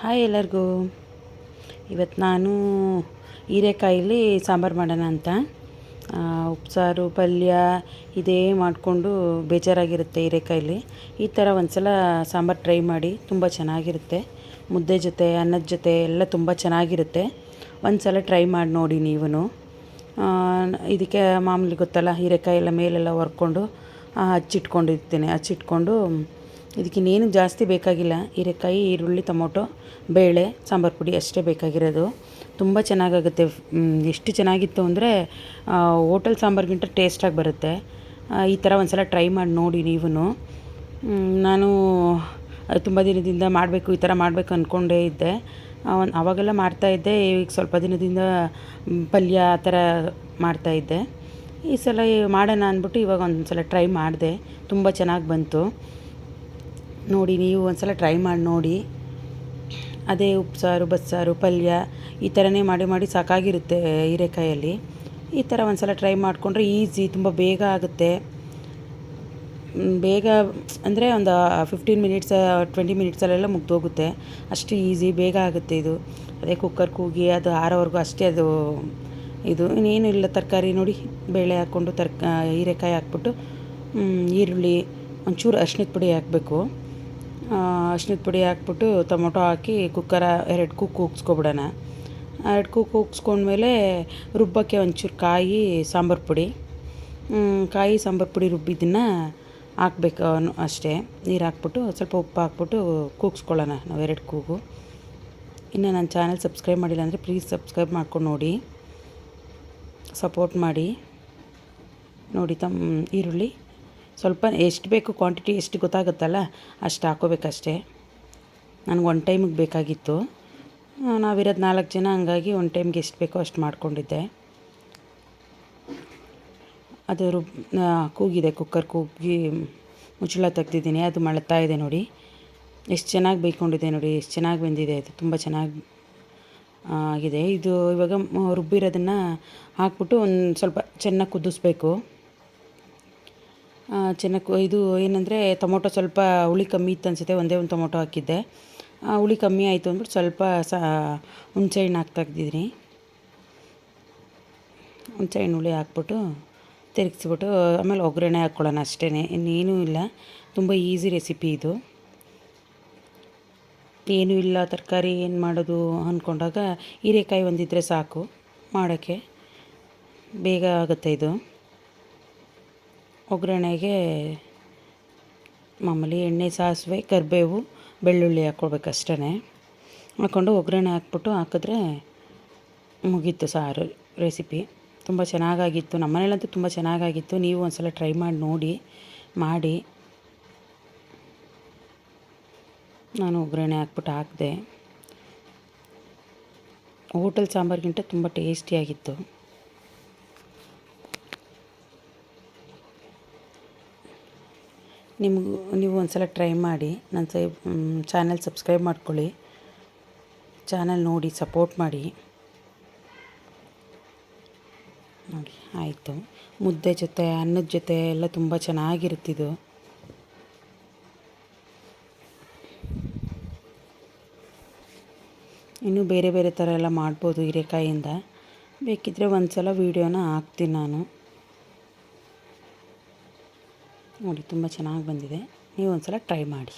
Hi ಎಲ್ಲರಿಗೂ. ಇವತ್ತು ನಾನು ಹೀರೆಕಾಯಲ್ಲಿ ಸಾಂಬಾರು ಮಾಡೋಣ ಅಂತ. ಉಪ್ಸಾರು, ಪಲ್ಯ ಇದೇ ಮಾಡಿಕೊಂಡು ಬೇಜಾರಾಗಿರುತ್ತೆ ಹೀರೆಕಾಯಲ್ಲಿ ಈ ಥರ ಒಂದು ಸಲ ಸಾಂಬಾರು ಟ್ರೈ ಮಾಡಿ ತುಂಬ ಚೆನ್ನಾಗಿರುತ್ತೆ. ಮುದ್ದೆ ಜೊತೆ, ಅನ್ನದ ಜೊತೆ ಎಲ್ಲ ತುಂಬ ಚೆನ್ನಾಗಿರುತ್ತೆ. ಒಂದು ಸಲ ಟ್ರೈ ಮಾಡಿ ನೋಡಿ ನೀವು ಇದಕ್ಕೆ ಮಾಮೂಲಿ ಗೊತ್ತಲ್ಲ ಹೀರೆಕಾಯಿ ಎಲ್ಲ ಮೇಲೆಲ್ಲ ಹೊರ್ಕೊಂಡು ಹಚ್ಚಿಟ್ಕೊಂಡಿರ್ತೀನಿ. ಹಚ್ಚಿಟ್ಕೊಂಡು ಇದಕ್ಕಿನ್ನೇನು ಜಾಸ್ತಿ ಬೇಕಾಗಿಲ್ಲ. ಹೀರೆಕಾಯಿ, ಈರುಳ್ಳಿ, ಟೊಮೊಟೊ, ಬೇಳೆ, ಸಾಂಬಾರು ಪುಡಿ ಅಷ್ಟೇ ಬೇಕಾಗಿರೋದು. ತುಂಬ ಚೆನ್ನಾಗಾಗುತ್ತೆ. ಎಷ್ಟು ಚೆನ್ನಾಗಿತ್ತು ಅಂದರೆ ಹೋಟೆಲ್ ಸಾಂಬಾರಿಗಿಂತ ಟೇಸ್ಟಾಗಿ ಬರುತ್ತೆ. ಈ ಥರ ಒಂದು ಸಲ ಟ್ರೈ ಮಾಡಿ ನೋಡಿ ನೀವು ನಾನು ತುಂಬ ದಿನದಿಂದ ಮಾಡಬೇಕು, ಈ ಥರ ಮಾಡಬೇಕು ಅಂದ್ಕೊಂಡೇ ಇದ್ದೆ. ಒಂದು, ಆವಾಗೆಲ್ಲ ಮಾಡ್ತಾಯಿದ್ದೆ ಈಗ ಸ್ವಲ್ಪ ದಿನದಿಂದ ಪಲ್ಯ ಆ ಥರ ಮಾಡ್ತಾಯಿದ್ದೆ ಈ ಸಲ ಮಾಡೋಣ ಅಂದ್ಬಿಟ್ಟು ಇವಾಗ ಒಂದು ಸಲ ಟ್ರೈ ಮಾಡಿದೆ. ತುಂಬ ಚೆನ್ನಾಗಿ ಬಂತು. ನೋಡಿ, ನೀವು ಒಂದು ಸಲ ಟ್ರೈ ಮಾಡಿ ನೋಡಿ. ಅದೇ ಉಪ್ಸಾರು ಬಸ್ಸಾರು ಪಲ್ಯ ಈ ಥರನೇ ಮಾಡಿ ಮಾಡಿ ಸಾಕಾಗಿರುತ್ತೆ ಹೀರೆಕಾಯಲ್ಲಿ. ಈ ಥರ ಒಂದು ಸಲ ಟ್ರೈ ಮಾಡಿಕೊಂಡ್ರೆ ಈಸಿ ತುಂಬ ಬೇಗ ಆಗುತ್ತೆ. ಬೇಗ ಅಂದರೆ ಒಂದು ಫಿಫ್ಟೀನ್ ಮಿನಿಟ್ಸ್ ಟ್ವೆಂಟಿ ಮಿನಿಟ್ಸಲ್ಲೆಲ್ಲ ಮುಗ್ದೋಗುತ್ತೆ. ಅಷ್ಟು ಈಸಿ ಬೇಗ ಆಗುತ್ತೆ ಇದು. ಅದೇ ಕುಕ್ಕರ್ ಕೂಗಿ ಅದು ಆರೋವರೆಗೂ ಅಷ್ಟೇ ಅದು, ಇದು. ಇನ್ನೇನು ಇಲ್ಲ, ತರಕಾರಿ ನೋಡಿ, ಬೇಳೆ ಹಾಕ್ಕೊಂಡು ತರ್ಕ, ಹೀರೆಕಾಯಿ ಹಾಕ್ಬಿಟ್ಟು ಈರುಳ್ಳಿ, ಒಂಚೂರು ಅರ್ಶಿನದ ಪುಡಿ ಹಾಕಬೇಕು. ಅರ್ಶಿಣದ ಪುಡಿ ಹಾಕ್ಬಿಟ್ಟು ಟೊಮೊಟೊ ಹಾಕಿ ಕುಕ್ಕರ ಎರಡು ಕುಕ್ ಕೂಗ್ಸ್ಕೊಬಿಡೋಣ. ಎರಡು ಕುಕ್ ಕೂಗಿಸ್ಕೊಂಡ್ಮೇಲೆ ರುಬ್ಬಕ್ಕೆ ಒಂಚೂರು ಕಾಯಿ, ಸಾಂಬಾರು ಪುಡಿ. ಕಾಯಿ, ಸಾಂಬಾರು ಪುಡಿ ರುಬ್ಬಿದ್ದನ್ನು ಹಾಕ್ಬೇಕು ಅಷ್ಟೇ. ನೀರು ಹಾಕ್ಬಿಟ್ಟು ಸ್ವಲ್ಪ ಉಪ್ಪು ಹಾಕ್ಬಿಟ್ಟು ಕೂಗಿಸ್ಕೊಳ್ಳೋಣ ನಾವು ಎರಡು ಕೂಗು ಇನ್ನು ನನ್ನ ಚಾನಲ್ ಸಬ್ಸ್ಕ್ರೈಬ್ ಮಾಡಿಲ್ಲ ಅಂದರೆ ಪ್ಲೀಸ್ ಸಬ್ಸ್ಕ್ರೈಬ್ ಮಾಡ್ಕೊಂಡು ನೋಡಿ. ಸಪೋರ್ಟ್ ಮಾಡಿ. ನೋಡಿ ತಮ್ಮ ಈರುಳ್ಳಿ. ಸ್ವಲ್ಪ ಎಷ್ಟು ಬೇಕು ಕ್ವಾಂಟಿಟಿ ಎಷ್ಟು ಗೊತ್ತಾಗುತ್ತಲ್ಲ ಅಷ್ಟು ಹಾಕೋಬೇಕಷ್ಟೇ. ನನಗೆ ಒನ್ ಟೈಮಿಗೆ ಬೇಕಾಗಿತ್ತು. ನಾವಿರೋದು ನಾಲ್ಕು ಜನ ಹಂಗಾಗಿ ಒನ್ ಟೈಮ್ಗೆ ಎಷ್ಟು ಬೇಕೋ ಅಷ್ಟು ಮಾಡಿಕೊಂಡಿದ್ದೆ. ಅದು ರುಬ್ ಕೂಗಿದೆ ಕುಕ್ಕರ್ ಕೂಗಿ ಮುಚ್ಚಳ ತೆಗ್ದಿದ್ದೀನಿ. ಅದು ಮಳತಾ ಇದೆ ನೋಡಿ. ಎಷ್ಟು ಚೆನ್ನಾಗಿ ಬೇಯ್ಕೊಂಡಿದೆ ನೋಡಿ. ಎಷ್ಟು ಚೆನ್ನಾಗಿ ಬೆಂದಿದೆ. ಅದು ತುಂಬ ಚೆನ್ನಾಗಿ ಆಗಿದೆ. ಇದು ಇವಾಗ ರುಬ್ಬಿರೋದನ್ನು ಹಾಕ್ಬಿಟ್ಟು ಒಂದು ಸ್ವಲ್ಪ ಚೆನ್ನಾಗಿ ಕುದಿಸ್ಬೇಕು. ಚೆನ್ನಾಗಿ ಇದು ಏನಂದರೆ ಟೊಮೊಟೊ ಸ್ವಲ್ಪ ಹುಳಿ ಕಮ್ಮಿ ಇತ್ತು ಅನಿಸುತ್ತೆ, ಒಂದೇ ಒಂದು ಟೊಮೊಟೊ ಹಾಕಿದ್ದೆ. ಹುಳಿ ಕಮ್ಮಿ ಆಯಿತು ಅಂದ್ಬಿಟ್ಟು ಸ್ವಲ್ಪ ಸ ಹುಣಸೆ ಹಣ್ಣು ಹಾಕ್ತಾ ಇದ್ದೀನಿ ಹುಣಸೆ ಹಣ್ಣು ಹುಳಿ ಹಾಕ್ಬಿಟ್ಟು ತಿರುಗಿಸ್ಬಿಟ್ಟು, ಆಮೇಲೆ ಒಗ್ಗರಣೆ ಹಾಕ್ಕೊಳ್ಳೋಣ ಅಷ್ಟೇ ಇನ್ನೇನೂ ಇಲ್ಲ. ತುಂಬ ಈಸಿ ರೆಸಿಪಿ ಇದು. ಏನೂ ಇಲ್ಲ, ತರಕಾರಿ ಏನು ಮಾಡೋದು ಅಂದ್ಕೊಂಡಾಗ ಹೀರೆಕಾಯಿ ಒಂದಿದ್ದರೆ ಸಾಕು, ಮಾಡೋಕ್ಕೆ ಬೇಗ ಆಗುತ್ತೆ ಇದು. ಒಗ್ಗರಣೆಗೆ ಮಾಮೂಲಿ ಎಣ್ಣೆ, ಸಾಸಿವೆ, ಕರಿಬೇವು, ಬೆಳ್ಳುಳ್ಳಿ ಹಾಕ್ಕೊಳ್ಬೇಕು ಅಷ್ಟೇ ಹಾಕ್ಕೊಂಡು ಒಗ್ಗರಣೆ ಹಾಕ್ಬಿಟ್ಟು ಹಾಕಿದ್ರೆ ಮುಗೀತು ಸಾರು ರೆಸಿಪಿ ತುಂಬ ಚೆನ್ನಾಗಾಗಿತ್ತು. ನಮ್ಮ ಮನೇಲಂತೂ ತುಂಬ ಚೆನ್ನಾಗಾಗಿತ್ತು. ನೀವು ಒಂದು ಸಲ ಟ್ರೈ ಮಾಡಿ ನೋಡಿ, ಮಾಡಿ. ನಾನು ಒಗ್ಗರಣೆ ಹಾಕ್ಬಿಟ್ಟು ಹಾಕಿದೆ. ಹೋಟೆಲ್ ಸಾಂಬಾರಿಗಿಂತ ತುಂಬ ಟೇಸ್ಟಿಯಾಗಿತ್ತು. ನಿಮಗೂ ನೀವು ಒಂದು ಸಲ ಟ್ರೈ ಮಾಡಿ ನನ್ನ ಸೈ ಚಾನಲ್ ಸಬ್ಸ್ಕ್ರೈಬ್ ಮಾಡ್ಕೊಳ್ಳಿ. ಚಾನಲ್ ನೋಡಿ ಸಪೋರ್ಟ್ ಮಾಡಿ. ನೋಡಿ, ಆಯಿತು. ಮುದ್ದೆ ಜೊತೆ, ಅನ್ನದ ಜೊತೆ ಎಲ್ಲ ತುಂಬ ಚೆನ್ನಾಗಿರುತ್ತಿದ್ದು ಇನ್ನೂ ಬೇರೆ ಬೇರೆ ಥರ ಎಲ್ಲ ಮಾಡ್ಬೋದು ಹೀರೆಕಾಯಿಂದ. ಬೇಕಿದ್ದರೆ ಒಂದು ಸಲ ವೀಡಿಯೋನ ಹಾಕ್ತೀನಿ ನಾನು. ನೋಡಿ ತುಂಬ ಚೆನ್ನಾಗಿ ಬಂದಿದೆ. ನೀವು ಒಂದು ಸಲ ಟ್ರೈ ಮಾಡಿ.